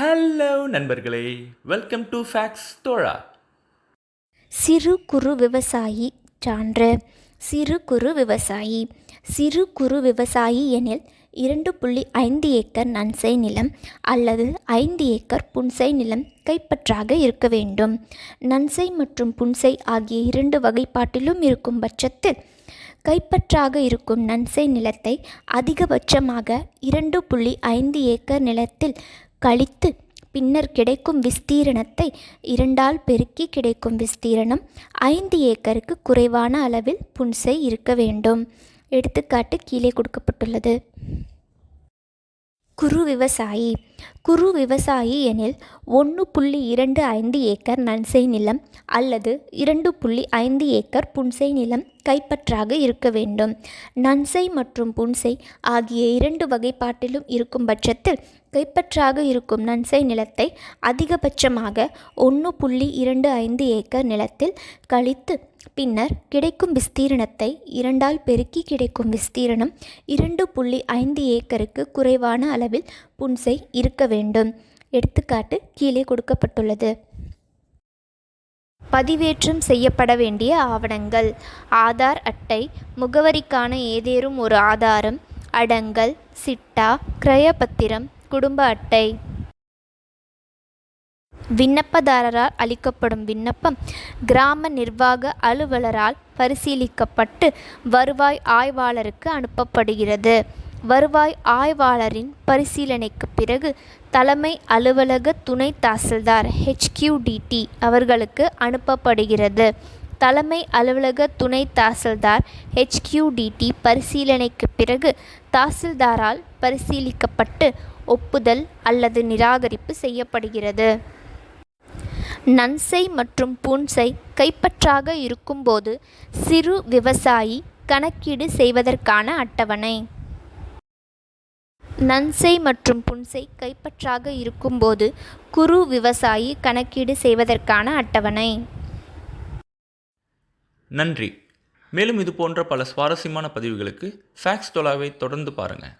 Hello நண்பர்களே. Welcome to facts தோழா சிறு குறு விவசாயி சான்று. சிறு குறு விவசாயி. சிறு குறு விவசாயி எனில் இரண்டு புள்ளி ஐந்து ஏக்கர் நன்சை நிலம் அல்லது ஐந்து ஏக்கர் புன்சை நிலம் கைப்பற்றாக இருக்க வேண்டும். நன்சை மற்றும் புன்சை ஆகிய இரண்டு வகைப்பாட்டிலும் இருக்கும் பட்சத்தில் கைப்பற்றாக இருக்கும் நன்சை நிலத்தை அதிகபட்சமாக இரண்டு புள்ளி ஐந்து ஏக்கர் நிலத்தில் கழித்து பின்னர் கிடைக்கும் விஸ்தீரணத்தை இரண்டால் பெருக்கி கிடைக்கும் விஸ்தீரணம் ஐந்து ஏக்கருக்கு குறைவான அளவில் புன்சை இருக்க வேண்டும். எடுத்துக்காட்டு கீழே கொடுக்கப்பட்டுள்ளது. குறு விவசாயி குறு விவசாயி எனில் ஒன்று புள்ளி இரண்டு ஐந்து ஏக்கர் நன்செய் நிலம் அல்லது இரண்டு புள்ளி ஐந்து ஏக்கர் புன்செய் நிலம் கைப்பற்றாக இருக்க வேண்டும். நன்செய் மற்றும் புன்செய் ஆகிய இரண்டு வகைப்பாட்டிலும் இருக்கும் பட்சத்தில் கைப்பற்றாக இருக்கும் நன்செய் நிலத்தை அதிகபட்சமாக ஒன்று புள்ளி இரண்டு ஐந்து ஏக்கர் நிலத்தில் கழித்து பின்னர் கிடைக்கும் விஸ்தீரணத்தை இரண்டால் பெருக்கி கிடைக்கும் விஸ்தீரணம் இரண்டு புள்ளி ஐந்து ஏக்கருக்கு குறைவான அளவில் புன்சை இருக்க வேண்டும். எடுத்துக்காட்டு கீழே கொடுக்கப்பட்டுள்ளது. பதிவேற்றம் செய்யப்பட வேண்டிய ஆவணங்கள். ஆதார் அட்டை முகவரிக்கான ஏதேனும் ஒரு ஆதாரம் அடங்கல் சிட்டா கிரயபத்திரம் குடும்ப அட்டை. விண்ணப்பதாரரால் அளிக்கப்படும் விண்ணப்பம் கிராம நிர்வாக அலுவலரால் பரிசீலிக்கப்பட்டு வருவாய் ஆய்வாளருக்கு அனுப்பப்படுகிறது. வருவாய் ஆய்வாளரின் பரிசீலனைக்கு பிறகு தலைமை அலுவலக துணை தாசில்தார் ஹெச்கியூடிடி அவர்களுக்கு அனுப்பப்படுகிறது. தலைமை அலுவலக துணை தாசில்தார் ஹெச்கியூடிடி பரிசீலனைக்கு பிறகு தாசில்தாரால் பரிசீலிக்கப்பட்டு ஒப்புதல் அல்லது நிராகரிப்பு செய்யப்படுகிறது. நன்சை மற்றும் பூன்சை கைப்பற்றாக இருக்கும்போது சிறு விவசாயி கணக்கீடு செய்வதற்கான அட்டவணை. நன்சை மற்றும் புன்சை கைப்பற்றாக இருக்கும்போது குறு விவசாயி கணக்கீடு செய்வதற்கான அட்டவணை. நன்றி. மேலும் இது போன்ற பல சுவாரஸ்யமான பதிவுகளுக்கு ஃபேக்ஸ் தோழாவை தொடர்ந்து பாருங்கள்